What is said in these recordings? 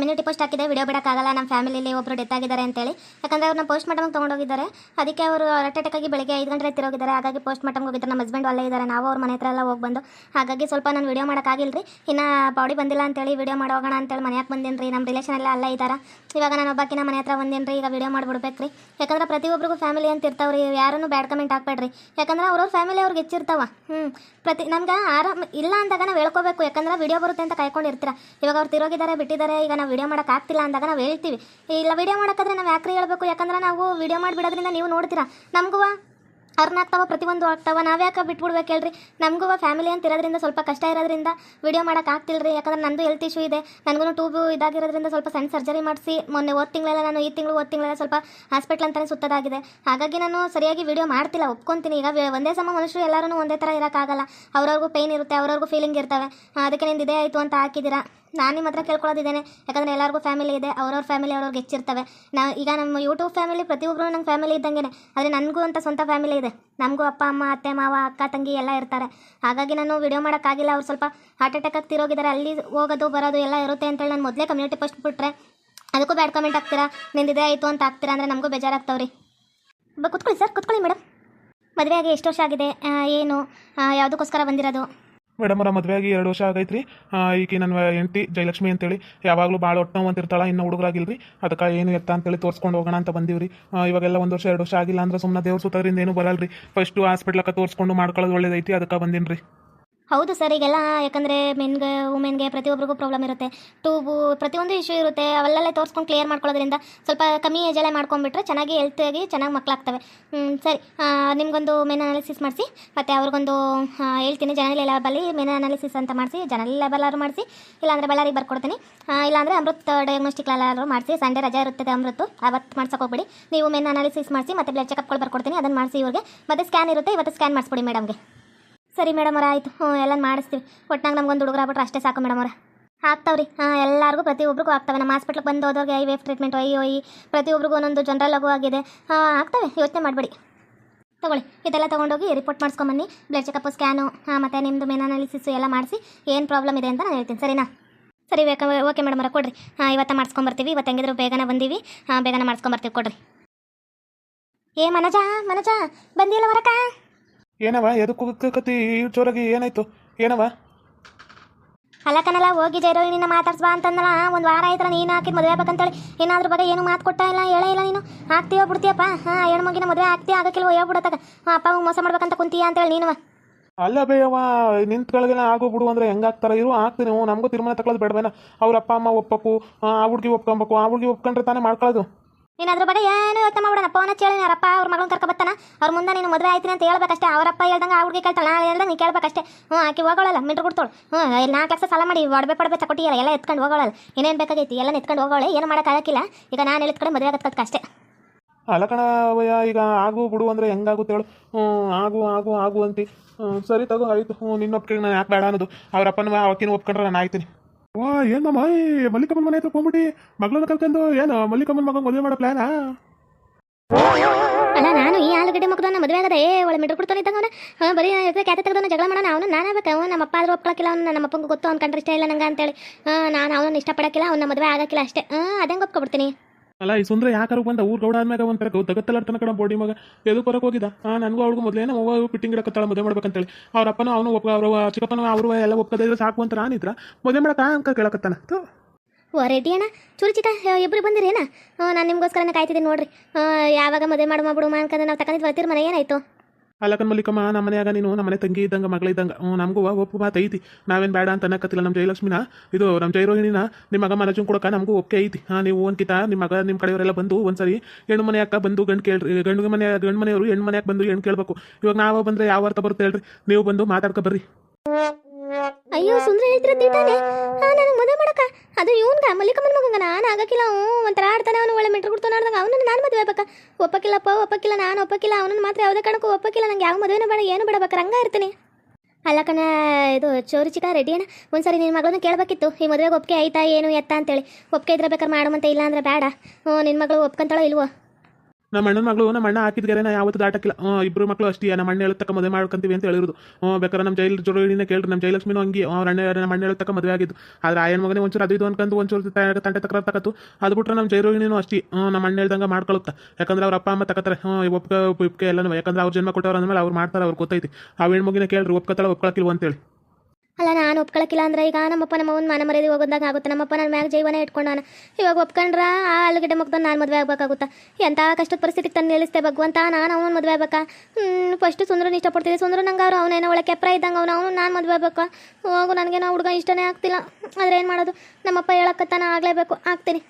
Community post ಹಾಕಿದೆ video ಬಿಡೋಕ್ಕಾಗಲ್ಲ ನಮ್ಮ ಫ್ಯಾಮಿಲಿಲಿ ಒಬ್ಬರು ಡೆತ್ ಆಗಿದ್ದಾರೆ ಅಂತೇಳಿ. ಯಾಕಂದರೆ ಅವ್ರನ್ನ ಪೋಸ್ಟ್ ಮಾರ್ಟಮ್ಗೆ ತೊಗೊಂಡೋಗಿದ್ದಾರೆ ಅದಕ್ಕೆ ಅವರು ಹಾರ್ಟ್ ಆಗಿ ಬೆಳಗ್ಗೆ ಐದು ಗಂಟೆ ತಿರೋಗಿದ್ದಾರೆ. ಹಾಗಾಗಿ ಪೋಸ್ಟ್ ಮಾರ್ಟಮ್ಗೆ ಹೋಗಿದ್ದಾರೆ. ನಮ್ಮ ಹಸ್ಬೆಂಡ್ ಅಲ್ಲೇ ಇದ್ದಾರೆ. ನಾವು ಅವ್ರ ಮನೆ ಹತ್ರ ಎಲ್ಲ ಹೋಗಿ ಬಂದು, ಹಾಗಾಗಿ ಸ್ವಲ್ಪ ನಾನು ವಿಡಿಯೋ ಮಾಡೋಕ್ಕಾಗಿಲ್ಲ ರೀ ಇನ್ನು ಬಾಡಿ ಬಂದಿಲ್ಲ ಅಂತೇಳಿ ವಿಡಿಯೋ ಮಾಡೋಗೋಣ ಅಂತೇಳಿ ಮನೆಯಾಗ ಬಂದಿನಿ ರೀ ನಮ್ಮ ರಿಲೇಷನ್ ಎಲ್ಲ ಅಲ್ಲೇ ಇದ್ದಾರೆ ಇವಾಗ ನಾನು ಒಬ್ಬಾಕಿನ ಮನೆ ಹತ್ರ ಬಂದಿನಿ ರೀ ಈಗ ವಿಡಿಯೋ ಮಾಡಿಬಿಡ್ಬೇಕು ರೀ ಯಾಕಂದ್ರೆ ಪ್ರತಿಯೊಬ್ಬರಿಗೂ ಫ್ಯಾಮಿಲಿ ಅಂತ ಇರ್ತಾವ್ರಿ. ಯಾರನ್ನು ಬ್ಯಾಡ್ ಕಮೆಂಟ್ ಹಾಕ್ಬೇಡ್ರಿ. ಯಾಕಂದ್ರೆ ಅವ್ರವ್ರ ಫ್ಯಾಮಿಲಿ ಅವ್ರಿಗೆ ಹೆಚ್ಚಿರ್ತಾವ. ಹ್ಞೂ ಪ್ರತಿ ನಮ್ಗೆ ಆರಾಮ ಇಲ್ಲ ಅಂದಾಗ ನಾವು ಹೇಳ್ಕೋಬೇಕು. ಯಾಕಂದ್ರೆ ವಿಡಿಯೋ ಬರುತ್ತೆ ಅಂತ ಕಾಯ್ಕೊಂಡಿರ್ತೀರ. ಇವಾಗ ಅವ್ರು ತಿರೋಗಿದ್ದಾರೆ, ಬಿಟ್ಟಿದ್ದಾರೆ. ಈಗ ನಾವು ವಿಡಿಯೋ ಮಾಡೋಕೆ ಆಗ್ತಿಲ್ಲ ಅಂದಾಗ ನಾವು ಹೇಳ್ತೀವಿ. ಇಲ್ಲ ವಿಡಿಯೋ ಮಾಡೋಕ್ಕಾದ್ರೆ ನಾವು ಯಾಕ್ರೆ ಹೇಳಬೇಕು? ಯಾಕಂದ್ರೆ ನಾವು ವಿಡಿಯೋ ಮಾಡಿಬಿಡೋದ್ರಿಂದ ನೀವು ನೋಡ್ತೀರಾ? ನಮಗೂ ಅರ್ನ್ ಆಗ್ತಾವ ಪ್ರತಿಯೊಂದು ಆಗ್ತಾವ. ನಾವ್ಯಾಕೆ ಬಿಟ್ಬಿಡ್ಬೇಕು ಹೇಳ್ರಿ ನಮಗೂ ಫ್ಯಾಮಿಲಿ ಅಂತ ಇರೋದ್ರಿಂದ ಸ್ವಲ್ಪ ಕಷ್ಟ ಇರೋದ್ರಿಂದ ವಿಡಿಯೋ ಮಾಡೋಕೆ ಆಗ್ತಿಲ್ಲ ರೀ ಯಾಕಂದ್ರೆ ನಂದು ಹೆಲ್ತ್ ಇಶ್ಯೂ ಇದೆ. ನನಗೂ ಟೂಬು ಇದಾಗಿರೋದ್ರಿಂದ ಸ್ವಲ್ಪ ಸಣ್ಣ ಸರ್ಜರಿ ಮಾಡಿಸಿ, ಮೊನ್ನೆ ಓದ್ ತಿಂಗಳೆಲ್ಲ ನಾನು ಈ ತಿಂಗಳು ಓದ್ ತಿಂಗಳೆಲ್ಲ ಸ್ವಲ್ಪ ಹಾಸ್ಪಿಟ್ಲ್ ಅಂತಲೇ ಸುತ್ತದಾಗಿದೆ. ಹಾಗಾಗಿ ನಾನು ಸರಿಯಾಗಿ ವಿಡಿಯೋ ಮಾಡ್ತಿಲ್ಲ, ಒಪ್ಕೊಂತೀನಿ. ಈಗ ಒಂದೇ ಸಮ ಮನುಷ್ಯರು ಎಲ್ಲರೂ ಒಂದೇ ಥರ ಇರೋಕ್ಕಾಗಲ್ಲ ಅವ್ರವ್ರಿಗೂ ಪೇನ್ ಇರುತ್ತೆ, ಅವ್ರವ್ರಿಗೂ ಫೀಲಿಂಗ್ ಇರ್ತವೆ. ಅದಕ್ಕೆ ನಿಂದು ಇದೇ ಆಯಿತು ಅಂತ ಹಾಕಿದ್ದೀರಾ? ನಾನು ನಿಮ್ಮ ಹತ್ರ ಕೇಳ್ಕೊಳ್ಳೋದಿದ್ದೇನೆ. ಯಾಕಂದರೆ ಎಲ್ಲರಿಗೂ ಫ್ಯಾಮಿಲಿ ಇದೆ, ಅವ್ರವ್ರ ಫ್ಯಾಮಿಲಿ ಅವ್ರವ್ರಿಗೆ ಹೆಚ್ಚಿರ್ತವೆ ನಾ ಈಗ ನಮ್ಮ ಯೂಟ್ಯೂಬ್ ಫ್ಯಾಮಿಲಿ ಪ್ರತಿಯೊಬ್ಬರು ನಂಗೆ ಫ್ಯಾಮಿಲಿ ಇದ್ದಂಗೆ ಆದರೆ ನನಗೂ ಅಂತ ಸ್ವಂತ ಫ್ಯಾಮಿಲಿ ಇದೆ. ನಮಗೂ ಅಪ್ಪ, ಅಮ್ಮ, ಅತ್ತೆ, ಮಾವ, ಅಕ್ಕ, ತಂಗಿ ಎಲ್ಲ ಇರ್ತಾರೆ. ಹಾಗಾಗಿ ನಾನು ವಿಡಿಯೋ ಮಾಡೋಕ್ಕಾಗಿಲ್ಲ. ಅವ್ರು ಸ್ವಲ್ಪ ಹಾರ್ಟ್ ಅಟ್ಯಾಕ್ ಆಗಿ ತಿರೋಗಿದ್ದಾರೆ ಅಲ್ಲಿ ಹೋಗೋದು, ಬರೋದು ಎಲ್ಲ ಇರುತ್ತೆ ಅಂತೇಳಿ ನಾನು ಮೊದಲೇ ಕಮ್ಯುನಿಟಿ ಪೋಸ್ಟ್ ಬಿಟ್ಟರೆ ಅದಕ್ಕೂ ಬ್ಯಾಡ್ ಕಮೆಂಟ್ ಹಾಕ್ತೀರಾ? ನಿಂದಿದೆ ಆಯಿತು ಅಂತ ಹಾಕ್ತೀರಾ? ಅಂದರೆ ನಮಗೂ ಬೇಜಾರಾಗ್ತಾವ್ರಿ. ಬ, ಕುತ್ಕೊಳ್ಳಿ ಸರ್ ಕುತ್ಕೊಳ್ಳಿ ಮೇಡಮ್ ಮದುವೆ ಆಗಿ ಎಷ್ಟು ವರ್ಷ ಆಗಿದೆ? ಏನು? ಯಾವುದಕ್ಕೋಸ್ಕರ ಬಂದಿರೋದು? ಮೇಡಮ್ ಅವರ ಮದುವೆಯಾಗಿ ಎರಡು ವರ್ಷ ಆಗೈತ್ರಿ. ಈಕೆ ನನ್ನ ಹೆಂಡತಿ ಜಯಲಕ್ಷ್ಮಿ ಅಂತೇಳಿ. ಯಾವಾಗಲೂ ಭಾಳ ಹೊಟ್ಟೆ ನೋವು ಅಂತಿರ್ತಾಳ, ಇನ್ನೂ ಹುಡುಗರಾಗಿಲ್ರಿ. ಅದಕ್ಕೆ ಏನು ಎತ್ತ ಅಂತೇಳಿ ತೋರಿಸ್ಕೊಂಡು ಹೋಗೋಣ ಅಂತ ಬಂದೀವಿ ರೀ ಇವಾಗೆಲ್ಲ ಒಂದು ವರ್ಷ, ಎರಡು ವರ್ಷ ಆಗಿಲ್ಲ ಅಂದ್ರೆ ಸುಮ್ಮನೆ ದೇವ್ರ ಸುತ್ತೋದ್ರಿಂದ ಏನು ಬರಲ್ರಿ. ಫಸ್ಟು ಹಾಸ್ಪಿಟ್ಲಕ್ಕೆ ತೋರಿಸ್ಕೊಂಡು ಮಾಡ್ಕೊಳ್ಳೋದು ಒಳ್ಳೇದೈತಿ, ಅದಕ್ಕೆ ಬಂದೀನಿ ರೀ ಹೌದು ಸರ್, ಈಗೆಲ್ಲ ಯಾಕಂದರೆ ಮೆನ್ಗೆ ವುಮೆನ್ಗೆ ಪ್ರತಿಯೊಬ್ಬರಿಗೂ ಪ್ರಾಬ್ಲಮ್ ಇರುತ್ತೆ. ಟೂಬು ಪ್ರತಿಯೊಂದು ಇಶ್ಯೂ ಇರುತ್ತೆ. ಅವೆಲ್ಲೇ ತೋರಿಸ್ಕೊಂಡು ಕ್ಲಿಯರ್ ಮಾಡ್ಕೊಳ್ಳೋದ್ರಿಂದ ಸ್ವಲ್ಪ ಕಮ್ಮಿ ಏಜಲ್ಲೇ ಮಾಡ್ಕೊಂಬಿಟ್ರೆ ಚೆನ್ನಾಗಿ ಹೆಲ್ತಾಗಿ ಚೆನ್ನಾಗಿ ಮಕ್ಕಳಾಗ್ತವೆ ಸರಿ. ನಿಮಗೊಂದು ಮೆನ್ ಅನಾಲಿಸಿಸ್ ಮಾಡಿಸಿ. ಮತ್ತು ಅವ್ರಿಗೊಂದು ಹೇಳ್ತೀನಿ. ಜನರಲ್ ಲ್ಯಾಬಲ್ಲಿ ಮೆನ್ ಅನಾಲಿಸಿಸ್ ಅಂತ ಮಾಡಿಸಿ. ಜನರಲ್ ಲ್ಯಾಬಲ್ಲಾದ್ರು ಮಾಡಿಸಿ. ಇಲ್ಲಾಂದರೆ ಬಳ್ಳಾರಿಗೆ ಬರ್ಕೊಡ್ತೀನಿ. ಇಲ್ಲಾಂದರೆ ಅಮೃತ್ ಡಯಾಗ್ನೋಸ್ಟಿಕ್ ಎಲ್ಲಾದ್ರು ಮಾಡಿಸಿ. ಸಂಡೇ ರಜೆ ಇರುತ್ತದೆ ಅಮೃತ್ ಅವತ್ತು ಮಾಡ್ಸೋಕೆ ಹೋಗ್ಬೇಡಿ. ನೀವು ಮೆನ್ ಅನಾಲಿಸಿಸ್ ಮಾಡಿಸಿ, ಮತ್ತು ಬ್ಲಡ್ ಚೆಕಪ್ಗಳು ಬರ್ಕೊಡ್ತೀನಿ. ಅದನ್ನು ಮಾಡಿಸಿ ಇವ್ರಿಗೆ. ಮತ್ತು ಸ್ಕ್ಯಾನ್ ಇರುತ್ತೆ, ಇವತ್ತು ಸ್ಕ್ಯಾನ್ ಮಾಡಿಸ್ಬಿಡಿ ಮೇಡಮ್ಗೆ ಸರಿ ಮೇಡಮ್ ಅವ್ರ, ಆಯಿತು. ಹ್ಞೂ ಎಲ್ಲ ಮಾಡಿಸ್ತೀವಿ. ಒಟ್ನಾಗ ನಮ್ಗೊಂದು ಹುಡುಗರು ಆಗ್ಬಿಟ್ರೆ ಅಷ್ಟೇ ಸಾಕು ಮೇಡಮ್ ಅವ್ರ. ಆಗ್ತಾವ್ರಿ. ಹಾಂ, ಎಲ್ಲರಿಗೂ ಪ್ರತಿಯೊಬ್ಬರಿಗೂ ಆಗ್ತವೆ. ನಮ್ಮ ಹಾಸ್ಪಿಟ್ಲಿಗೆ ಬಂದು ಹೋದವ್ರಿಗೆ ಐ ವೇಫ್ ಟ್ರೀಟ್ಮೆಂಟ್, ಐ ಒಯ್ಯಿ ಪ್ರತಿಯೊಬ್ಬರಿಗೂ ಒಂದೊಂದು ಜನರಲ್ ಆಗು ಆಗಿದೆ. ಹಾಂ, ಆಗ್ತವೆ. ಯೋಚನೆ ಮಾಡಬೇಡಿ. ತಗೊಳ್ಳಿ. ಇದೆಲ್ಲ ತೊಗೊಂಡೋಗಿ ರಿಪೋರ್ಟ್ ಮಾಡಿಸ್ಕೊಂಬನ್ನಿ. ಬ್ಲಡ್ ಚೆಕಪ್ ಸ್ಕ್ಯಾನು ಹಾಂ, ಮತ್ತು ನಿಮ್ಮದು ಮೇನ್ ಅನಾಲಿಸಿಸು ಎಲ್ಲ ಮಾಡಿಸಿ ಏನು ಪ್ರಾಬ್ಲಮ್ ಇದೆ ಅಂತ ನಾನು ಹೇಳ್ತೀನಿ. ಸರಿನಾ? ಸರಿ ಬೇಕಾ ಓಕೆ ಮೇಡಮ್ ಅವರ, ಕೊಡ್ರಿ. ಹಾಂ, ಇವತ್ತು ಮಾಡಿಸ್ಕೊಂಬರ್ತೀವಿ. ಇವತ್ತು ಹೆಂಗಿದ್ರು ಬೇಗನೆ ಬಂದೀವಿ. ಹಾಂ, ಬೇಗನೆ ಮಾಡಿಸ್ಕೊಂಬರ್ತೀವಿ. ಕೊಡ್ರಿ. ಏ, ಮನಜಾ ಮನಜಾ ಬಂದಿಲ್ಲ ಹೊರಕ? ಏನವ ಎದಕ್ಕೆ ಕತಿ ಜೋರಾಗಿ ಏನಾಯ್ತು? ಏನವ? ಅಲ್ಲಕನಲ್ಲ ಹೋಗಿ ಜೈರೋ ನಿನ್ನ ಮಾತಾಡ್ಸ್ಬಾ ಅಂತಂದಲ್ಲ. ಒಂದು ವಾರ ಆಯ್ತಲ್ಲ ನೀನು ಹಾಕಿ ಮದುವೆ ಆಗ್ಬೇಕಂತೇಳಿ. ಏನಾದ್ರ ಬಗ್ಗೆ ಏನು ಮಾತು ಕೊಟ್ಟ ಇಲ್ಲ ಹೇಳೇ ಇಲ್ಲ ನೀನು. ಆಗ್ತೀಯೋ ಬಿಡ್ತೀಯಪ್ಪ ಹಾಂ ಹೆಣ್ಣು ಮಗಿನ ಮದುವೆ ಆಗ್ತೀಯ ಆಗಕ್ಕಿಲ್ವೋ ಹೇಳ್ಬಿಡತ್ತಾಗ. ಅಪ್ಪ ಮೋಸ ಮಾಡ್ಬೇಕಂತ ಕುಂತೀಯ ಅಂತೇಳಿ ನೀನು ಅಲ್ಲ ಬೇಯವ್ವ ನಿಂತ್ಗಳಿಗೆಲ್ಲ ಆಗೋ ಬಿಡು ಅಂದ್ರೆ ಹೆಂಗಾಗ್ತಾರೆ? ಇರು ಆಗ್ತೀನಿ ಹ್ಞೂ. ನಮಗೂ ತೀರ್ಮಾನ ತಗೊಳ್ಳೋದು ಬೇಡವೇನ? ಅವ್ರ ಅಪ್ಪ ಅಮ್ಮ ಒಪ್ಪಕ್ಕು ಆ ಹುಡುಗಿ ಒಪ್ಕೊಬೇಕು ಆ ಹುಡುಗಿ ಒಪ್ಕೊಂಡ್ರೆ ತಾನೇ ಮಾಡ್ಕೊಳ್ಳೋದು. ನೀನು ಬಗ್ಗೆ ಏನು ಯೋಚನೆ ಮಾಡೋಣ ಫೋನ್ ಹಚ್ಚಿ ಹೇಳಿ ಅಪ್ಪ ಅವ್ರ ಮಗಳನ್ನ ಕರ್ಕೊ ಬತ್ತಾನ. ಅವ್ರ ಮುಂದೆ ನೀನು ಮದುವೆ ಆಯ್ತೀನಿ ಅಂತ ಹೇಳ್ಬೇಕಷ್ಟೇ. ಅವರಪ್ಪ ಹೇಳ್ದಂಗೆ ಆ ಹುಡುಗಿ ಕೇಳ್ತಾಳೆ ನಾನು ಹೇಳ್ದಂಗೆ ನೀ ಕೇಳ್ಬೇಕಷ್ಟೇ. ಹ್ಞೂ ಆಕೆ ಹೋಗೋಳಲ್ಲ, ಮಿಂಟ್ರು ಕೊಡ್ತಾಳು ಹ್ಞೂ ಇಲ್ಲಿ ನಾಲ್ಕು ಲಕ್ಷ ಸಾಲ ಮಾಡಿ, ಒಡವೆ ಪಡಬೇಕು ತಕೊಟ್ಟಿಯಲ್ಲ, ಎಲ್ಲ ಎತ್ಕೊಂಡು ಹೋಗೋಳಲ್ಲ. ಏನೇನು ಬೇಕಾಗೈತಿ? ಎಲ್ಲ ಎತ್ಕೊಂಡು ಹೋಗೋಳೆ, ಏನು ಮಾಡೋಕ್ಕಾಗಕ್ಕಿಲ್ಲ ಈಗ ನಾನು ಹೇಳಿದ ಮದುವೆ ಆಗತ್ತೆ ಅಷ್ಟೇ. ಅಲ್ಲ ಈಗ ಆಗು ಬಿಡು ಅಂದರೆ ಹೆಂಗಾಗುತ್ತೆ ಹೇಳು. ಹ್ಞೂ, ಆಗು ಆಗು ಆಗು ಅಂತಿ. ಸರಿ ತಗೋ, ಆಯಿತು. ಹ್ಞೂ, ನಿನ್ನ ಒಪ್ಪಿಗೆ ನಾನು ಯಾಕೆ ಬೇಡ ಅನ್ನೋದು. ಅವರಪ್ಪನ ಅವಕಿನ ಒಪ್ಕೊಂಡ್ರೆ ನಾನು ಆಯ್ತೀನಿ. ವಾ ಏನಮ್ಮ ಈ ಮಲ್ಲಿಕಮ್ಮನ ಮನೆ ಹತ್ರ ಹೋಗ್ಬಿಟ್ಟು ಮಗಳನ್ನ ಕರ್ಕೊಂಡು, ಏನು, ಮಲ್ಲಿಕಮ್ಮನ ಮಗ ಮದುವೆ ಮಾಡೋ ಪ್ಲಾನಾ ಅಲ್ಲ, ನಾನು ಈ ಆಲೂಗಡ್ಡೆ ಮಕ್ಕಳನ್ನ ಮದುವೆ ಆಗದೆ, ಏ ಒಳ ಮಿಡ್ರ್ ಕೊಡ್ತಾನೆ ಇದ್ದಂಗ ಅವನ. ಬರೀ ಇರ್ತದೆ ಕ್ಯಾತೆ ತೆಗೆದವನ ಜಗಳ ಮಾಡೋಣ. ಅವನು ನಾನು ಬೇಕು ಅವನು ನಮ್ಮ ಅಪ್ಪ ಆದ್ರೂ ಒಪ್ಪಕಿಲ್ಲ ಅವನು ನಮ್ಮ ಅಪ್ಪಂಗೆ ಗೊತ್ತು. ಅವ್ನ ಕಂಡ್ರೆ ಇಷ್ಟ ಇಲ್ಲ ನಂಗೆ ಅಂತೇಳಿ. ನಾನು ಅವನನ್ನು ಇಷ್ಟಪಡಕ್ಕಿಲ್ಲ. ಅವ್ನ ಮದುವೆ ಆಗಕ್ಕಿಲ್ಲ ಅಷ್ಟೇ. ಹಾಂ, ಅದಂಗೆ ಒಪ್ಕೊಬಿಡ್ತೀನಿ. ಅಲ್ಲ, ಈ ಸುಂದ್ರ ಯಾಕಾರು ಬಂದ? ಊರ್ ಗೌಡ ಆದ್ಮ್ಯಾಗ ಒಂಥರ ತಗತ್ತಲಾಡ್ತಾನ ಕಣ ಬೋಡಿ ಮಗ. ಎದು ಕೊರಕ್ ಹೋಗಿದ್ದ? ಆ, ನನಗೂ ಅವ್ಳಿಗೂ ಮಗ ಅವ್ವ ಫಿಟ್ಟಿಂಗ್ ಇಡಕತ್ತಾಳ, ಮದುವೆ ಮಾಡ್ಬೇಕಂತೇಳಿ. ಅವ್ರ ಅಪ್ಪನೂ ಅವನು ಒಪ್ಪ ಅವ್ರ ಚಿಕ್ಕಪ್ಪನ ಅವರು ಎಲ್ಲ ಒಪ್ಪದೇ ಇದ್ರೆ ಸಾಕು ಅಂತ ನಾನಿದ್ರ. ಮದುವೆ ಮಾಡಕ ಅಂತ ಕೇಳಕತ್ತಾನ. ಓ ರೆಡ್ಡಿ ಅಣ್ಣ. ಚೂರು ಚಿಕ್ಕ ಇಬ್ಬರು ಬಂದಿರೇನಾ ನಾನು ನಿಮಗೋಸ್ಕರನೇ ಕಾಯ್ತಿದ್ದೀನಿ ನೋಡ್ರಿ. ಯಾವಾಗ ಮದುವೆ ಮಾಡು ಮಾಡ್ಬಿಡು ಅನ್ಕಂದ್ರೆ ನಾವು ತಗೊಂಡಿದ್ದು ಬರ್ತೀರಿ ಮನೆ ಏನಾಯ್ತು? ಅಲ್ಲಕನ್ ಮಲ್ಲಿಕಮ್ಮ ನಮ್ಮ ಮನೆಯಾಗ ನೀನು, ನಮ್ಮ ಮನೆ ತಂಗಿ ಇದ್ದಂಗ, ಮಗಳ ಇದ್ದಂಗ ನಮಗೂ ಒಪ್ಪು ಮಾತು ಐತಿ. ನಾವೇನು ಬೇಡ ಅಂತ ಅನ್ನಕತ್ತಿಲ್ಲ ನಮ್ಮ ಜಯಲಕ್ಷ್ಮಿನ. ಇದು ನಮ್ಮ ಜಯರೋಹಿಣಿನ ನಿಮ್ಮ ಮಗ ಮನಜನ್ ಕೊಡಕ ನಮಗೂ ಒಪ್ಪಿಗೆ ಐತಿ. ಹಾಂ, ನೀವು ಒಂದ್ಕಿತ ನಿಮ್ಮ ಮಗ ನಿಮ್ಮ ಕಡೆಯವರೆಲ್ಲ ಬಂದು ಒಂದ್ಸರಿ ಹೆಣ್ಣು ಮನೆ ಅಕ್ಕ ಬಂದು ಗಂಡು ಕೇಳ್ರಿ, ಗಂಡು ಮನೆ, ಗಂಡು ಮನೆಯವರು ಹೆಣ್ಣು ಮನೆಯಾಗ ಬಂದು ಹೆಣ್ಣು ಕೇಳಬೇಕು. ಇವಾಗ ನಾವು ಬಂದರೆ ಯಾವ ಅರ್ಥ ಬರುತ್ತೆ ಹೇಳ್ರಿ? ನೀವು ಬಂದು ಮಾತಾಡ್ಕೊ ಬರ್ರಿ. ಅಯ್ಯೋ, ಸುಂದ್ರ ಹೇಳ್ತಿರ ತಿಂತಾನೆ ಹಾ ನಾನು ಮದುವೆ ಮಾಡಕ ಅದು ಇವನ್ಗ, ಮಲ್ಲಿಕಮ್ಮನ ಮಗಂಗ ನಾನು ಆಗಕ್ಕಿಲ್ಲ. ಅವ್ನು ಒಂಥರ ಆಡ್ತಾನೆ. ಅವನು ಒಳ್ಳೆ ಮೆಟ್ರು ಕೊಡ್ತಾನೆ ಆಡ್ದಂಗ. ಅವನನ್ನು ನಾನು ಮದುವೆ ಆಗ್ಬೇಕಾ. ಒಪ್ಪಕ್ಕಿಲ್ಲಪ್ಪ, ಒಪ್ಪಕ್ಕಿಲ್ಲ. ನಾನು ಒಪ್ಪಕ್ಕಿಲ್ಲ. ಅವನನ್ನು ಮಾತ್ರ ಯಾವುದೇ ಕಾರಣಕ್ಕೂ ಒಪ್ಪಕ್ಕಿಲ್ಲ. ನಂಗೆ ಯಾವ ಮದುವೆನೂ ಬೇಡ, ಏನು ಬೇಡ. ರಂಗ ಇರ್ತೀನಿ. ಅಲ್ಲ ಕಣ, ಇದು ಚೋರಿ ಚಿಕ್ಕ ರೆಡಿ ಅಣ್ಣ. ಒಂದ್ಸರಿ ನಿನ್ನ ಮಗಳನ್ನ ಕೇಳಬೇಕಿತ್ತು. ಈ ಮದುವೆಗೆ ಒಪ್ಪಿಗೆ ಆಯ್ತಾ, ಏನು ಎತ್ತ ಅಂತೇಳಿ. ಒಪ್ಪಿಗೆ ಇದ್ರೆ ಬೇಕಾದ್ರೆ ಮಾಡುವಂತೆ ಇಲ್ಲ ಅಂದ್ರೆ ಬೇಡ. ಹ್ಞೂ ನಿನ್ನ ಮಗಳು ಒಪ್ಕೊಂತಾಳೋ ಇಲ್ವೋ? ನಮ್ಮ ಅಣ್ಣನ ಮಗಳು, ನಮ್ಮ ಅಣ್ಣ ಹಾಕಿದ್ಗಾರೆ ನಾ ಯಾವತ್ತು ದಾಟಕ್ಕಿಲ್ಲ. ಇಬ್ಬರು ಮಕ್ಕಳು ಅಷ್ಟೇ, ನಮ್ಮ ಅಣ್ಣ ಹೇಳತಕ್ಕ ಮದುವೆ ಮಾಡ್ಕೊಂತೀವಿ ಅಂತ ಹೇಳಿರೋದು. ಬೇಕಾದ್ರೆ ನಮ್ಮ ಜೈಲ್ ಜೋಡಿನೇ ಕೇಳ್ರಿ, ನಮ್ಮ ಜಯಲಕ್ಷ್ಮಿನೂ ಹಂಗೆ. ಅವ್ರ ಅಣ್ಣ ನಮ್ಮ ಅಣ್ಣ ಹೇಳತಕ್ಕ ಮದುವೆ ಆಗಿದ್ದು. ಆದ್ರೆ ಆಯನ ಮಗನೇ ಒಂಚೂರು ಅದು ಇದು ಅನ್ಕೊಂಡು ಒಂಚೂರು ತಂಟೆ ತಕರ ತಕತ್ತು. ಅದು ಬಿಟ್ರೆ ನಮ್ಮ ಜೈರೋಹಿಣಿನೂ ಅಷ್ಟೇ. ನಮ್ಮ ಅಣ್ಣ ಹೇಳ್ದಂಗೆ ಮಾಡ್ಕೊಳುತ್ತಾ. ಯಾಕಂದ್ರೆ ಅವ್ರ ಅಪ್ಪ, ಅಮ್ಮ ತಕತಾರೆ. ಒಪ್ಕ, ಒಪ್ಪಿಗೆ ಎಲ್ಲನೂ. ಯಾಕಂದ್ರೆ ಅವ್ರ ಜನ್ಮ ಕೊಟ್ಟವ್ರು ಅಂದಮೇಲೆ ಅವ್ರು ಮಾಡ್ತಾರೆ ಅವ್ರು ಗೊತ್ತೈತಿ. ಆ ಹೆಣ್ಮಗಿನ ಕೇಳ್ರಿ, ಒಪ್ಕೊತಾಳೆ ಒಪ್ಕೊಳಕ್ಕಿಲ್ವ ಅಂತೇಳಿ. ಅಲ್ಲ, ನಾನು ಒಪ್ಕೊಳಕ್ಕಿಲ್ಲ ಅಂದ್ರೆ ಈಗ ನಮ್ಮಪ್ಪ ನಮ್ಮ ಅವ್ನ ಮನ ಮರ್ಯಾದೆ ಹೋಗೋದಾಗ ಆಗುತ್ತೆ? ನಮ್ಮಪ್ಪ ನನ್ನ ಮ್ಯಾಗ ಜೀವನ ಇಟ್ಕೊಂಡಾನ. ಇವಾಗ ಒಪ್ಕೊಂಡ್ರ ಆ ಆಲೂಗಡ್ಡೆ ಮುಗ್ದು ನಾನು ಮದುವೆ ಆಗ್ಬೇಕಾಗುತ್ತೆ? ಎಂಥ ಕಷ್ಟದ ಪರಿಸ್ಥಿತಿ ತಂದು ನಿಲ್ಲಿಸ್ತೆ ಭಗವಂತ, ನಾನು ಅವ್ನು ಮದುವೆ ಆಗ್ಬೇಕಾ? ಫಸ್ಟ್ ಸುಂದ್ರನ ಇಷ್ಟಪಡ್ತಿದ್ದೆ. ಸುಂದ್ರ ನಂಗೆ ಅವ್ರು ಅವನೇನೋ ಒಳ್ಳೆ ಕೆಪ್ರ ಇದ್ದಂಗೆ ಅವನು ಅವನು ನಾನು ಮದುವೆ ಆಗ್ಬೇಕು? ಹೋಗು ನನಗೆ ನಾವು ಹುಡುಗ ಇಷ್ಟನೇ ಆಗ್ತಿಲ್ಲ. ಆದರೆ ಏನು ಮಾಡೋದು? ನಮ್ಮಪ್ಪ ಹೇಳಕ್ಕತ್ತಾನ, ಆಗಲೇಬೇಕು. ಆಗ್ತೀನಿ.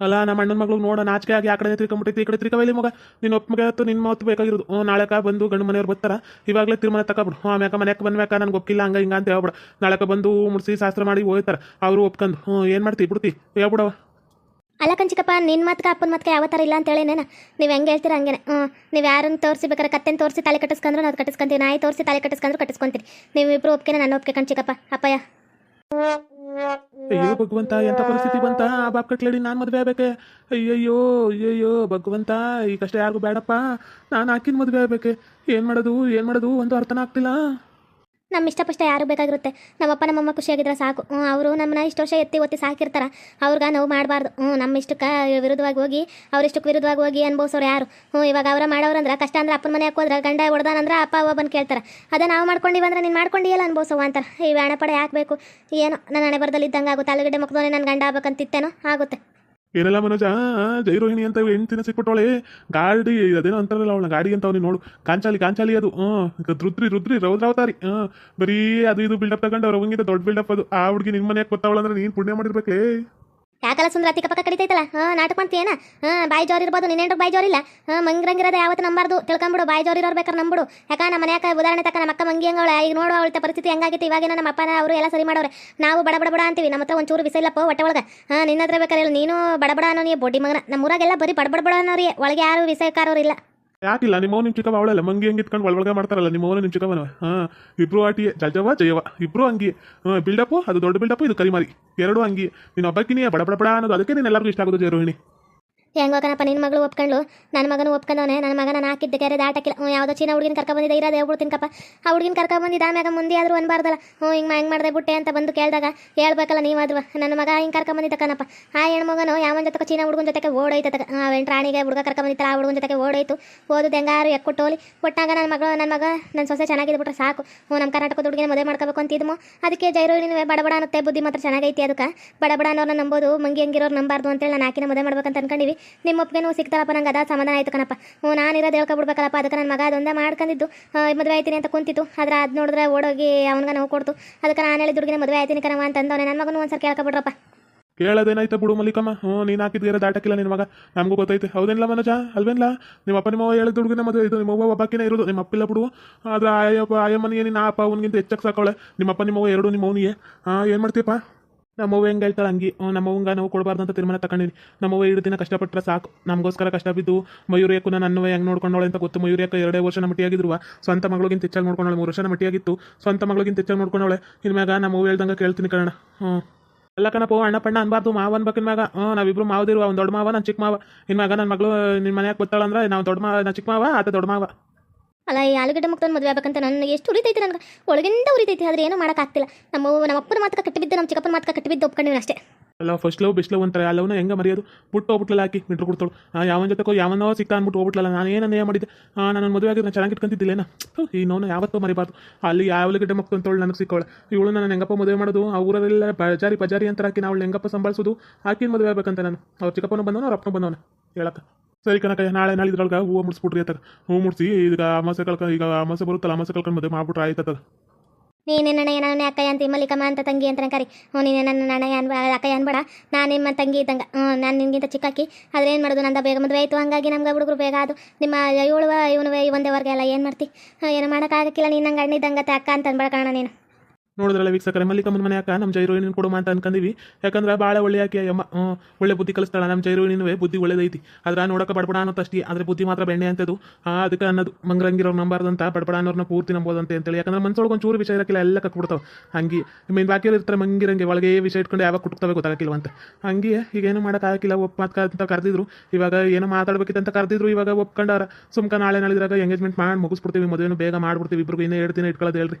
ಅಲ್ಲ, ನಮ್ಮ ಅಣ್ಣನ ಮಗಳು ನೋಡ ನಾಚಿಕೆ ಆಗಿ ಆ ಕಡೆ ಈ ಕಡೆ ತಿರ್ಕವೈಲಿ ಮಗ. ನಿನ್ನ ಒಪ್ಪಿಗೆ ಆಯ್ತು, ನಿನ್ನ ಮಾತು ಬೇಕಾಗಿರೋದು. ಹ್ಞೂ ನಾಳೆಕ ಬಂದು ಗಂಡು ಮನೆಯವ್ರು ಬರ್ತಾರ, ಇವಾಗಲೇ ತೀರ್ಮಾನ ತಗೊಬಿಡು. ಹ್ಞೂ ಆಮ್ಯಾಕ ಮನ್ಯಾಕ ಬಂದ್ಮ್ಯಾಕ ನನಗೆ ಒಪ್ಪಿಲ್ಲ, ಹಂಗ ಹಿಂಗ ಅಂತ ಹೇಳ್ಬಿಡ. ನಾಳೆಕ ಬಂದು ಮುಡ್ಸಿ ಶಾಸ್ತ್ರ ಮಾಡಿ ಹೋಗ್ತಾರ ಅವರು ಒಪ್ಕೊಂಡು ಹ್ಞೂ, ಏನು ಮಾಡ್ತೀವಿ ಬಿಡ್ತಿ ಹೇಳ್ಬಿಡವ ಅಲ್ಲ ಕಂಚಿಕಪ್ಪ ನಿನ್ನ ಮಾತ್ಗೆ ಅಪ್ಪನ ಮಾತ್ಗೆ ಯಾವ ಥರ ಇಲ್ಲ ಅಂತ ಹೇಳಿನೇನ ನೀವು ಹೆಂಗೆ ಹೇಳ್ತೀರ ಹಂಗೇನೆ. ಹ್ಞೂ, ನೀವು ಯಾರನ್ನು ತೋರಿಸಿ ಬೇಕಾದ್ರೆ ಕತ್ತೆನ ತೋರಿಸಿ ತಲೆ ಕಟ್ಟಿಸ್ಕೊಂಡ್ರು ನಾವು ಕಟ್ಟಿಸ್ಕೊಂತೀವಿ. ನಾಯಿ ತೋರಿಸಿ ತಲೆ ಕಟ್ಟಿಸ್ಕೊಂಡ್ರು ಕಟ್ಟಿಸ್ಕೊಂತೀರಿ. ನೀವು ಇಬ್ಬರು ಒಪ್ಪಿಗೆ ನನ್ನ ಒಪ್ಪಿಗೆ, ಕಂಚಿಕಪ್ಪ, ಅಪ್ಪಯ್ಯ. ಅಯ್ಯೋ ಭಗವಂತ ಎಂತ ಪರಿಸ್ಥಿತಿ ಬಂತ? ಆ ಬಾಪ್ ಕಟ್ಲೇಡಿ ನಾನು ಮದುವೆ ಆಗ್ಬೇಕೆ? ಅಯ್ಯಯ್ಯೋ ಅಯ್ಯಯ್ಯೋ ಭಗವಂತ ಈ ಕಷ್ಟ ಯಾರಿಗೂ ಬೇಡಪ್ಪ. ನಾನು ಹಾಕಿನ ಮದುವೆ ಆಗ್ಬೇಕೆ. ಏನು ಮಾಡೋದು ಏನು ಮಾಡೋದು? ಒಂದು ಅರ್ಥನ ಆಗ್ತಿಲ್ಲ. ನಮ್ಮ ಇಷ್ಟಪಷ್ಟ ಯಾರು ಬೇಕಾಗಿರುತ್ತೆ? ನಮ್ಮಪ್ಪ, ನಮ್ಮಮ್ಮ ಖುಷಿಯಾಗಿದ್ರೆ ಸಾಕು. ಹ್ಞೂ ಅವರು ನಮ್ಮನ್ನ ಇಷ್ಟು ವರ್ಷ ಎತ್ತಿ ಒತ್ತಿ ಸಾಕಿರ್ತಾರೆ. ಅವ್ರಿಗೆ ನಾವು ಮಾಡಬಾರ್ದು. ಹ್ಞೂ ನಮ್ಮ ಇಷ್ಟಕ್ಕೆ ವಿರುದ್ಧವಾಗಿ ಹೋಗಿ, ಅವ್ರ ಇಷ್ಟಕ್ಕೆ ವಿರುದ್ಧವಾಗಿ ಹೋಗಿ ಅನುಭವಿಸೋರು ಯಾರು? ಹ್ಞೂ ಇವಾಗ ಅವರ ಮಾಡೋರಂದ್ರೆ ಕಷ್ಟ ಅಂದ್ರೆ ಅಪ್ಪನ ಮನೆ ಹಾಕೋದ್ರೆ ಗಂಡ ಹೊಡ್ದಾನಂದ್ರೆ ಅಪ್ಪ, ಅವ್ವ ಬಂದು ಕೇಳ್ತಾರೆ. ಅದೇ ನಾವು ಮಾಡ್ಕೊಂಡಿವಂದ್ರೆ ನೀನು ಮಾಡ್ಕೊಂಡಿಯಲ್ಲ ಅನ್ಭವಿಸವ ಅಂತಾರೆ. ಈ ವ್ಯಾಣಪಡೆ ಹಾಕಬೇಕು ಏನೋ ನನ್ನ ಹಣೆ ಬರದಲ್ಲಿ ಇದ್ದಂಗೆ ಆಗುತ್ತೆ. ಅಲ್ಲಿಗಡೆ ಮುಖದೋನೆ ನನ್ನ ಗಂಡ ಆಗ್ಬೇಕಂತಿತ್ತೇನೋ, ಆಗುತ್ತೆ. ಏನೆಲ್ಲ ಮನೋಜ ಜೈರೋಹಿಣಿ ಅಂತ ಹೆಣ್ತಿನ ಸಿಕ್ಬಿಟ್ಟವಳೆ. ಗಾಡಿ, ಅದೇನೋ ಅಂತಾರಲ್ಲ ಅವಳ ಗಾಡಿ ಅಂತ ಅವ್ನಿಗೆ ನೋಡು. ಕಾಂಚಾಲಿ ಕಾಂಚಾಲಿ ಅದು. ಹ್ಞೂ ರುದ್ರಿ ರುದ್ರಿ ರೌದ್ರಾವತಾರಿ ಹಾಂ ಬರೀ ಅದು ಇದು ಬಿಲ್ಡಪ್ ತಗೊಂಡು ಅವ್ರ ಅವಂಗಿಂತ ದೊಡ್ಡ ಬಿಲ್ಡಪ್ ಅದು. ಆ ಹುಡುಗಿ ನಿಮ್ಮ ಮನೆಯಾಗ ಗೊತ್ತಾವಳಂದ್ರೆ ನೀನು ಪುಣ್ಯ ಮಾಡಿರ್ಬೇಕೇ ಯಾಕಲ್ಲ ಸುಂದರ ಅತಿ ಪಕ್ಕ ಕಡಿತೈತಲ್ಲ? ಹಾಂ, ನಾಟಕ ಮಾಡ್ತೀಯನ ಹಾ, ಬಾಯಿ ಜೋರ್ ಇರ್ಬೋದು ನಿನ್ನೇನ್ರು ಬಾಯಿ ಜೋರಿಲ್ಲ ಹಾಂ, ಮಂಗ್ರಂಗಿರೋದು ಯಾವತ್ತು ನಂಬಾರ್ದು. ತಿಳ್ಕೊಂಬಿಡು, ಬಾಯಿ ಜೋರ್ ಇರೋರು ಬೇಕಾದ್ರೆ ನಂಬಿಡು. ಯಾಕ, ನಮ್ಮ ಮನೆಯಾಕ ಉದಾಹರಣೆ ತಕ್ಕ ನಮ್ಮ ಅಕ್ಕ ಮಂಗಿ ಹಂಗವಳ ಈಗ ನೋಡು ಅವಳ ಪರಿಸ್ಥಿತಿ ಹೆಂಗಾಗಿತ್ತು. ಇವಾಗಿನ ನಮ್ಮ ಅಪ್ಪನ ಅವರು ಎಲ್ಲ ಸರಿ ಮಾಡೋರೆ. ನಾವು ಬಡ ಬಡ ಅಂತೀವಿ. ನಮ್ಮ ಹತ್ರ ಒಂಚೂರು ಬಿಸಿಲಪ್ಪ ಹೊಟ್ಟೆ ಒಳಗೆ. ಹಾಂ, ನಿನ್ನ ಹತ್ರ ನೀನು ಬಡಬಡ ಬಡ ಅನ್ನೋ ನೀ ಬೊಡ್ಡಿ ಮಗನ. ನಮ್ಮ ಊರಾಗೆಲ್ಲ ಬರೀ ಬಡಬಡ ಬಡ ಬಡ ಅನ್ನೋರಿ ಒಳಗೆ ಯಾರು ವಿಷಯಕಾರರು ಇಲ್ಲ ಯಾಕಿಲ್ಲ ನಿಮ್ಮ ನಿಮ್ಮ ಚಿಕ್ಕವ ಅವಳಲ್ಲ. ಮಂಗಿ ಹಂಗೆ ಇಟ್ಕೊಂಡು ಒಳಗೆ ಮಾಡ್ತಾರಲ್ಲ ನಿಮ್ಮ ನಿಮ್ಮ ಚಿಕ್ಕವನ ಹಾಂ, ಇಬ್ರು ಆಟಿ ಜಜವ ಜಯವ ಇಬ್ರು ಅಂಗಿ. ಬಿಲ್ಡಪ್ಪು ಅದು ದೊಡ್ಡ ಬಿಲ್ಡಪ್ಪು ಇದು ಕರಿಮಾರಿ. ಎರಡು ಅಂಗಿ. ನೀನು ಒಬ್ಬಕ್ಕಿನಿಯ ಬಡ ಅನ್ನೋದು. ಅದಕ್ಕೆ ನೀನು ಎಲ್ಲರಿಗೂ ಇಷ್ಟ ಆಗೋದು ಜೈರೋಹಿಣಿ ಹೆಂಗೋಕನಪ್ಪ ನಿನ್ನ ಮಗಳು ಒಪ್ಕೊಂಡು ನನ್ನ ಮಗನು ಒಪ್ಕೊಂಡವನೆ. ನನ್ನ ಮಗನ ನಾನು ಹಾಕಿದ್ದ ಕೆರೆ ದಾಟಕ್ಕಿಲ್ಲ ಹ್ಞೂ, ಯಾವುದೋ ಚೀನಾ ಹುಡುಗಿನ ಕರ್ಕೊಂಬಂದಿದ್ದೆ ಇರೋದು ಹೇಳ್ಬಿಡ್ತೀನಪ್ಪ ಆ ಹುಡುಗಿನ ಕರ್ಕೊಂಬಂದಿದ್ದ ಆಮ್ಯಾಗ ಮುಂದೆ ಆದರೂ ಅನ್ಬಾರ್ದಲ್ಲ. ಹ್ಞೂ, ಹಿಂಗೆ ಹೆಂಗೆ ಮಾಡಿದೆ ಬಿಟ್ಟೆ ಅಂತ ಬಂದು ಕೇಳಿದಾಗ ಹೇಳ್ಬೇಕಲ್ಲ ನೀವಾದ್ರು ನನ್ನ ಮಗ ಹಿಂಗೆ ಕರ್ಕೊಂಬಂದಿದ್ದ ಕಣಪ್ಪ. ಆ ಹೆಣ್ಮಗನು ಯಾವನ ಜೊತೆ ಚೀನಾ ಹುಡುಗನ ಜೊತೆಗೆ ಓಡೋಯ್ತದ ಆ ವೆಂಟ್ರಾಣಿಗೆ ಹುಡುಗ ಕರ್ಕೊಂಬಂದಿತ್ತಲ್ಲ ಆ ಹುಡುಗನ ಜೊತೆಗೆ ಓಡೋಯ್ತು. ಓದು ಹೆಂಗಾರು ಎಕ್ಕೊಟ್ಟು ಹೋಲಿ ಒಟ್ಟಾಗ ನನ್ನ ಮಗಳು ನನ್ನ ಮಗ ನನ್ನ ಸೊಸೆ ಚೆನ್ನಾಗಿದೆ ಬಿಟ್ರೆ ಸಾಕು. ಹ್ಞೂ ನಮ್ಮ ಕರ್ನಾಟಕದ ಹುಡುಗಿನ ಮದುವೆ ಮಾಡ್ಕೋಬೇಕು ಅಂತಿದ್ಮು. ಅದಕ್ಕೆ ಜೈರೋಹಿಣಿ ಬಡಬಡ ಬಡ ಅನ್ನತ್ತೆ, ಬುದ್ಧಿ ಮಾತ್ರ ಚೆನ್ನಾಗೈತಿ ಅದಕ್ಕೆ ಬಡಬಡ ಅನ್ನೋರು ಅನ್ನೋರ್ನ ನಂಬೋದು, ಮಂಗಿ ಹಂಗಿರೋರು ನಂಬಾರ್ದು ಅಂತೇಳಿ ನಾನು ಆಕಿನ ಮದುವೆ ಮಾಡ್ಬೇಕಂತ ಅನ್ಕೊಂಡಿವಿ. ನಿಮ್ಮ ಒಪ್ಪಿಗೆನೂ ಸಿಗ್ತಾರಪ್ಪ ನಂಗೆ ಅದ ಸಮಾಧಾನ ಆಯ್ತು ಕಣಪ್ಪ. ಹ್ಞೂ, ನಾನು ಇರೋದು ಹೇಳ್ಕೊಬಿಡ್ಬೇಕಲ್ಲಪ್ಪ, ಅದಕ್ಕೆ ನನ್ನ ಮಗ ಅದೊಂದೇ ಮಾಡ್ಕೊಂಡಿದ್ದು ಮದುವೆ ಆಯ್ತೀನಿ ಅಂತ ಕುಂತಿತ್ತು ಆದ್ರೆ ಅದು ನೋಡಿದ್ರೆ ಓಡೋಗಿ ಅವನಿಗೆ ನೋವು ಕೊಡ್ತು. ಅದಕ್ಕೆ ನಾನು ಹೇಳಿದ ಹುಡುಗಿನ ಮದುವೆ ಆಯ್ತೀನಿ ಕಣವ ಅಂತಂದವನೆ ನನ್ನ ಮಗನೂ ಒಂದ್ಸರಿ ಕೇಳ್ಕೊಬಿಡ್ರಪ್ಪ. ಕೇಳೋದೇನಾಯ್ತು ಬಿಡು ಮಲ್ಲಿಕಮ್ಮ? ಹ್ಞೂ, ನೀನು ಹಾಕಿದ್ದೀರ ದಾಟಕ್ಕಿಲ್ಲ ನಿನ್ನ ಮಗ. ನಮಗೂ ಗೊತ್ತೈತೆ. ಹೌದೇನಿಲ್ಲ ಮನೋಜ? ಅಲ್ವೇನಿಲ್ಲ ನಿಮ್ಮ ಅಪ್ಪ, ನಿಮ್ಮ ಹೇಳಿದ ಹುಡುಗಿನ ಮದುವೆ ಇದು ನಿಮ್ಮ ಅವ್ವ ಒಬ್ಬಾಕಿನೇ ಇರೋದು. ನಿಮ್ಮ ಅಪ್ಪಿಲ್ಲ ಬಿಡು. ಆದರೆ ಆಯಪ್ಪ, ಆಯಮ್ಮನಿಗೆ ನಿನ್ನ ಅಪ್ಪ, ಅವನಿಗಿಂತ ಹೆಚ್ಚಕ್ಕೆ ಸಾಕೋಳೆ. ನಿಮ್ಮಪ್ಪ ನಿಮ್ಮ ಅವ್ವ ಎರಡು ನಿಮ್ಮ ಅವನಿಗೆ. ಹಾಂ ಏನು ಮಾಡ್ತೀಯಪ್ಪ? ನಮ್ಮವ್ವ ಹೆಂಗೆ ಹೇಳ್ತಾಳೆ, ಹಂಗೆ ಹ್ಞೂ ನಮ್ಮವ್ವಂಗ ನಾವು ಕೊಡಬಾರ್ದು ಅಂತ ತೀರ್ಮಾನ ತಗೊಂಡಿನಿ ನಮ್ಮವ್ವ ಎರಡು ದಿನ ಕಷ್ಟಪಟ್ಟರೆ ಸಾಕು. ನಮಗೋಸ್ಕರ ಕಷ್ಟ ಬಿದ್ದು ಮಯೂರಿಯಕ್ಕೂ ನಾನು ಅನ್ನುವ ಹೆಂಗೆ ನೋಡ್ಕೊಂಡವಳೆ ಅಂತ ಗೊತ್ತು. ಮಯೂರಿಯಕ್ಕ ಎರಡೇ ವರ್ಷ ಮಟ್ಟಿಯಾಗಿದ್ರು ಸ್ವಂತ ಮಗಳಿಗಿಂತ ಹೆಚ್ಚಾಗಿ ನೋಡ್ಕೊಂಡವಳೆ, ಮೂರು ವರ್ಷ ಮಟ್ಟಿಯಾಗಿತ್ತು. ಸ್ವಂತ ಮಗಳಿಗಿಂತ ಹೆಚ್ಚಾಗಿ ಇನ್ಮ್ಯಾಗ ನಮ್ಮ ಅವ್ವ ಹೇಳ್ದಂಗೆ ಕೇಳ್ತೀನಿ ಕಣ ಹ್ಞೂ ಅಲ್ಲ ಕಣಪ್ಪ, ಅಣ್ಣ ಪಣ್ಣ ಅನ್ಬಾರ್ದು. ಮಾವ ಅನ್ಬೇಕು ಮ್ಯಾಗ ಹ್ಞೂ ನಾವಿಬ್ರು ಮಾವದಿರುವ. ಒಂದು ದೊಡ್ಡ ಮಾವ, ನಾನು ಚಿಕ್ಕ ಮಾವ. ನಿನ್ನ ಮಗ ನನ್ನ ಮಗಳು ನಿಮ್ಮ ಮನೆಯಾಗ ಗೊತ್ತಾಳಂದ್ರೆ ನಾವು ದೊಡ್ಡ ಮಾವ ನಾನು ಚಿಕ್ಕ ಮಾವ, ಆತ ದೊಡ್ಡ ಮಾವ. ಅಲ್ಲ, ಈ ಆಲೂಗಡ್ಡೆ ಮುಕ್ತನ ಮದುವೆ ಆಗಬೇಕಂತ ನನಗೆ ಎಷ್ಟು ಉರಿತೈತಿ ನನಗೆ. ಒಳಗಿಂದ ಉರಿತೈತಿ, ಆದ್ರೆ ಏನೋ ಮಾಡೋಕ್ಕಾಗ್ತಿಲ್ಲ. ನಮ್ಮ ನಮ್ಮ ಅಪ್ಪನ ಮಾತಕ್ಕೆ ಕಟ್ಟಿಬಿದ್ದು, ನಮ್ಮ ಚಿಕ್ಕಪ್ಪನ ಮಾತಕ್ಕೆ ಕಟ್ಟಿಬಿದ್ದು ಒಪ್ಕೊಂಡಿವಿ ಅಷ್ಟೇ. ಅಲ್ಲ ಫಸ್ಟ್ ಲವ್ ಬೆಸ್ಟ್ ಲವ್ ಅಂತಾರೆ. ಅಲ್ಲವನ್ನ ಹೆಂಗೆ ಮರೆಯೋದು? ಬಿಟ್ಟು ಹೋಗ್ಬಿಟ್ಲಲ್ಲ ಹಾಕಿ ಮಿಟ್ರು ಕೊಡ್ತಾಳು. ಆ, ಯಾವನ ಜೊತೆಗೋ ಯಾವನೋ ಸಿಕ್ತಾ ಅಂದ್ಬಿಟ್ಟು ಹೋಗ್ಬಿಟ್ಲಲ್ಲ, ನಾನು ಏನು ಮಾಡಿದೆ ಮಾಡಿದ್ದೆ? ನಾನು ನನ್ನ ಮದುವೆ ಆಗಿದ್ದು ನಾನು ಚೆನ್ನಾಗಿ ಇಟ್ಕೊಂತಿದ್ದಿಲ್ಲೇನ ಈ ನೋವು ಯಾವತ್ತೂ ಮರಿಬಾರ್ದು. ಅಲ್ಲಿ ಯಾವ ಗಡ್ಡೆ ಮಕ್ಕಳು ನನಗೆ ಸಿಕ್ಕವಳೆ ಇವಳು ನಾನು ಹೆಂಗಪ್ಪ ಮದುವೆ ಮಾಡೋದು? ಆ ಊರಲ್ಲೆಲ್ಲ ಬಜಾರಿ ಪಜಾರಿ ಅಂತ ಹಾಕಿ ನಾವು ಹೆಂಗಪ್ಪ ಸಂಭಾಳಿಸೋದು? ಹಾಕಿ ಮದುವೆ ಆಗ್ಬೇಕಂತ ನಾನು. ಅವ್ರ ಚಿಕ್ಕಪ್ಪನ ಬಂದವನು, ಅವ್ರ ಅಪ್ಪನ ಬಂದವನು. ಹೇಳಕ್ಕ. ಸರಿ ಕನಕ ನಾಳೆ ನಾಳೆ ಇದ್ರೊಳಗೆ ಹೂವು ಮುಡಿಸ್ಬಿಟ್ರಿ ಅಂತ ಹೂವು ಮುಡಿಸಿ ಈಗ ಅಮಾಸೆ ಕಳ್ಕ, ಈಗ ಅಮಾಸೆ ಬರುತ್ತಲ್ಲ ಅಮಾಸೆ ಕಳ್ಕೊಂಡು ಮದುವೆ ಮಾಡ್ಬಿಟ್ರೆ ಆಯ್ತದ ನೀನೇ ನನ್ನ ನನ್ನ ಅಕ್ಕಯ್ಯ ಅಂತ ಮಲ್ಲಿಕಮ್ಮ ಅಂತ ತಂಗಿ ಅಂತ ಕರಿ. ಹ್ಞೂ, ನೀನೇ ನನ್ನ ನನಗೆ ಅನ್ಬ ಅಕ್ಕಯ್ಯ ಅನ್ಬೇಡ. ನಾನು ನಿಮ್ಮ ತಂಗಿ ಇದ್ದಂಗೆ ಹ್ಞೂ, ನಾನು ನಿನಗಿಂತ ಚಿಕ್ಕಾಕಿ. ಆದರೆ ಏನು ಮಾಡೋದು, ನಂದ ಬೇಗ ಮದುವೆ ಆಯಿತು, ಹಂಗಾಗಿ ನಮ್ಗೆ ಹುಡುಗರು ಬೇಗ ಅದು ನಿಮ್ಮ ಏಳುವ ಇವನು ಒಂದೇ ವರ್ಗ ಎಲ್ಲ ಏನು ಮಾಡ್ತಿ? ಏನೋ ಮಾಡೋಕ್ಕಾಗಕ್ಕಿಲ್ಲ, ನೀನು ನಂಗೆ ಅಣ್ಣಿದ್ದಂಗೆ ಅಕ್ಕ ಅಂತ ಅನ್ಬೇಡ ಕಾಣ ನೀನು. ನೋಡಿದ್ರಲ್ಲ ವೀಕ್ಷಕರೇ ಮಲ್ಲಿಕಮ್ಮನ ಮನೆ ಯಾಕೆ? ನಮ್ಮ ಜೈರೋಯಿನ ಕೊಡುಮ ಅಂತ ಅನ್ಕೊಂಡಿವಿ ಯಾಕಂದ್ರೆ ಭಾಳ ಒಳ್ಳೆ ಆಕೆ, ಯಮ್ಮ ಒಳ್ಳೆ ಬುದ್ಧಿ ಕಲಿಸ್ತಾಳ. ನಮ್ಮ ಜೈರೋಯಿನವೇ ಬುದ್ಧಿ ಒಳ್ಳೇದೈತಿ. ಅದ್ರ ನೋಡಕ್ಕೆ ಬಡಬಡ ಅನ್ನೋ ಅಷ್ಟೇ ಬುದ್ಧಿ ಮಾತ್ರ ಬೆಣ್ಣೆ ಅಂತದು. ಅದಕ್ಕೆ ಅನ್ನೋದು. ಮಂಗ್ರಂಗಿರೋರು ನಂಬಾರ್ದಂತ ಬಡಬಡ ಅನ್ನೋರ್ನ ಪೂರ್ತಿ ನಂಬೋದಂತೆ ಅಂತೇಳಿ. ಯಾಕಂದ್ರೆ ಮನ್ಸೊಳಗೆ ಒಂದು ಚೂರು ವಿಷಯ ಇರಕ್ಕಿಲ್ಲ ಎಲ್ಲ ಕಟ್ಬಿಡ್ತಾವೆ. ಹಂಗೆ ಮೀನು ಬಾಕಿ ಇರ್ತಾರೆ ಮಂಗಿರಂಗೆ, ಒಳಗೆ ವಿಷಯ ಇಟ್ಕೊಂಡು ಯಾವಾಗ ಕುಟ್ತವೆ ಗೊತ್ತಾಗಕ್ಕಿಲ್ವಂತ ಹಂಗೆ ಈಗ ಏನು ಮಾಡೋಕ್ಕಾಗಿಲ್ಲ ಒಪ್ಪ ಅಂತ ಕರೆದಿದ್ರು. ಇವಾಗ ಏನೋ ಮಾತಾಡ್ಬೇಕಿತ್ತಂತ ಕರೆದಿದ್ರು, ಇವಾಗ ಒಪ್ಕೊಂಡಾರ ಸುಮ್ಕ ನಾಳೆ ನಾಳಿದ್ರಾಗ ಎಂಗೇಜ್ಮೆಂಟ್ ಮಾಡಿ ಮುಗಿಸ್ಬಿಡ್ತೀವಿ, ಮದುವೆನೂ ಬೇಗ ಮಾಡ್ಬಿಡ್ತೀವಿ. ಇಬ್ರಿಗೆ ಇನ್ನೂ ಎರಡು ದಿನ ಇಟ್ಕೊಳ್ಳೋದು ಹೇಳ್ರಿ.